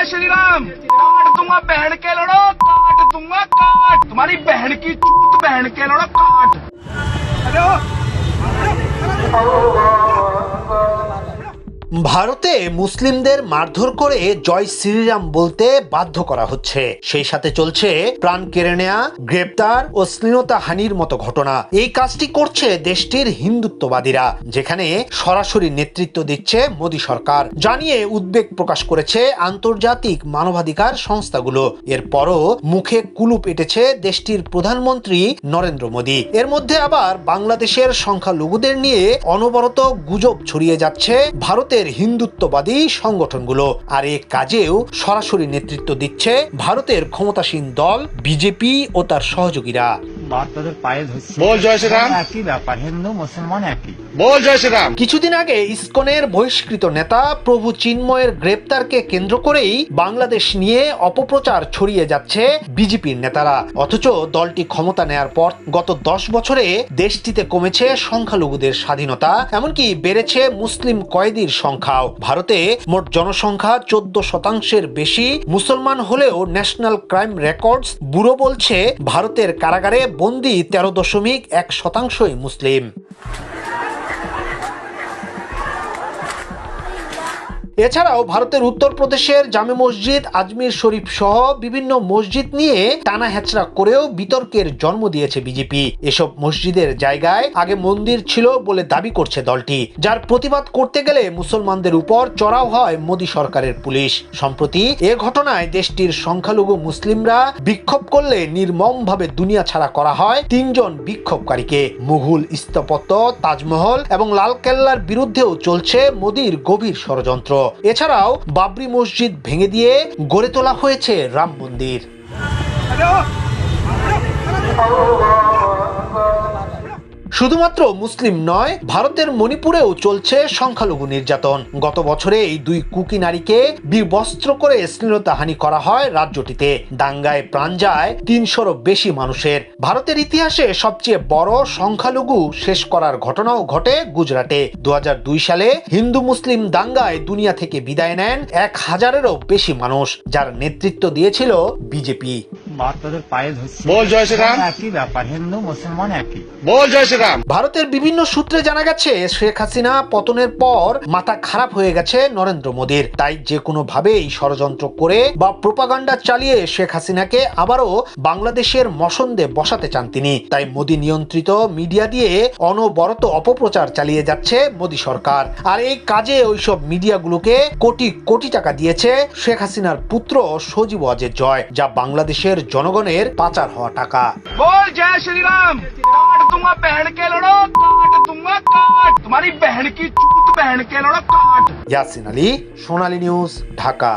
जय श्री राम काट दूँगा बहन के लड़ो, काट दूँगा काट। तुम्हारी बहन की चूत बहन के लड़ो, काट। हेलो? ভারতে মুসলিমদের মারধর করে জয় শ্রীরাম বলতে বাধ্য করা হচ্ছে। সেই সাথে চলছে প্রাণ কেড়ে নেয়া, গ্রেপ্তার ও শ্লীলতা হানির মতো ঘটনা। এই কাজটি করছে দেশটির হিন্দুত্ববাদীরা, যেখানে সরাসরি নেতৃত্ব দিচ্ছে মোদী সরকার। জানিয়ে উদ্বেগ প্রকাশ করেছে আন্তর্জাতিক মানবাধিকার সংস্থাগুলো। এরপরও মুখে কুলুপ এটেছে দেশটির প্রধানমন্ত্রী নরেন্দ্র মোদী। এর মধ্যে আবার বাংলাদেশের সংখ্যালঘুদের নিয়ে অনবরত গুজব ছড়িয়ে যাচ্ছে ভারতের হিন্দুত্ববাদী সংগঠনগুলো। আর এ কাজেও সরাসরি নেতৃত্ব দিচ্ছে ভারতের ক্ষমতাসীন দল, বিজেপি ও তার সহযোগীরা। বাদ তাদের পায়ে ধরছে। বল জয় শ্রীরাম। একই ব্যাপার হিন্দু মুসলমান একই। বল জয় শ্রীরাম। কিছুদিন আগে ইসকনের বহিষ্কৃত নেতা প্রভু চিন্ময়ের গ্রেপ্তারকে কেন্দ্র করেই বাংলাদেশ নিয়ে অপপ্রচার ছড়িয়ে যাচ্ছে বিজেপির নেতারা। অথচ দলটি ক্ষমতা নেয়ার পর গত দশ বছরে দেশটিতে কমেছে সংখ্যালঘুদের স্বাধীনতা এমনকি বেড়েছে মুসলিম কয়েদির সংখ্যাও। ভারতে মোট জনসংখ্যা চোদ্দ শতাংশের বেশি মুসলমান হলেও ন্যাশনাল ক্রাইম রেকর্ডস ব্যুরো বলছে ভারতের কারাগারে বন্দি তেরো দশমিক এক শতাংশই মুসলিম। এছাড়াও ভারতের উত্তরপ্রদেশের জামে মসজিদ, আজমির শরীফ সহ বিভিন্ন মসজিদ নিয়ে টানা হেচড়া করেও বিতর্কের জন্ম দিয়েছে বিজেপি। এসব মসজিদের জায়গায় আগে মন্দির ছিল বলে দাবি করছে দলটি, যার প্রতিবাদ করতে গেলে মুসলমানদের উপর চড়াও হয় মোদী সরকারের পুলিশ। সম্প্রতি এ ঘটনায় দেশটির সংখ্যালঘু মুসলিমরা বিক্ষোভ করলে নির্মমভাবে দুনিয়া ছাড়া করা হয় তিনজন বিক্ষোভকারীকে। মুঘল স্থাপত্য, তাজমহল এবং লালকেল্লার বিরুদ্ধেও চলছে মোদীর গভীর ষড়যন্ত্র। এছাড়াও বাবরি মসজিদ ভেঙে দিয়ে গড়ে তোলা হয়েছে রাম মন্দির শুধুমাত্র মুসলিম নয়, ভারতের মণিপুরেও চলছে সংখ্যালঘু নির্যাতন। গত বছরে এই দুই কুকি নারীকে বিবস্ত্র করে শ্লীলতাহানি করা হয় রাজ্যটিতে। দাঙ্গায় প্রাণ যায় তিনশোরও বেশি মানুষের। ভারতের ইতিহাসে সবচেয়ে বড় সংখ্যালঘু শেষ করার ঘটনাও ঘটে গুজরাটে। দু হাজার দুই সালে হিন্দু মুসলিম দাঙ্গায় দুনিয়া থেকে বিদায় নেন এক হাজারেরও বেশি মানুষ, যার নেতৃত্ব দিয়েছিল বিজেপি। বাদ তাদের পায়ে ধরছে। বল জয় শ্রীরাম। একই ব্যাপার হিন্দু মুসলমান একই। বল জয় শ্রীরাম। ভারতের বিভিন্ন সূত্রে জানা গেছে শেখ হাসিনা পতনের পর মাথা খারাপ হয়ে গেছে নরেন্দ্র মোদীর। তাই যে কোনো ভাবেই ষড়যন্ত্র করে বা প্রোপাগান্ডা চালিয়ে শেখ হাসিনাকে আবারও বাংলাদেশের মসন্দে বসাতে চান তিনি। তাই মোদী নিয়ন্ত্রিত মিডিয়া দিয়ে অনবরত অপপ্রচার চালিয়ে যাচ্ছে মোদী সরকার। আর এই কাজে ওইসব মিডিয়াগুলোকে কোটি কোটি টাকা দিয়েছে শেখ হাসিনার পুত্র সজীব অজের জয় যা বাংলাদেশের জনগণের পাচার হওয়া টাকা। বল জয় শ্রীরাম। কাট তুমা বহন কে লড়ো কাট তুমা কাট তোমারি বহন কি চুত বহন কে লড়ো কাট ইয়াসিন আলী সোনালী নিউজ ঢাকা।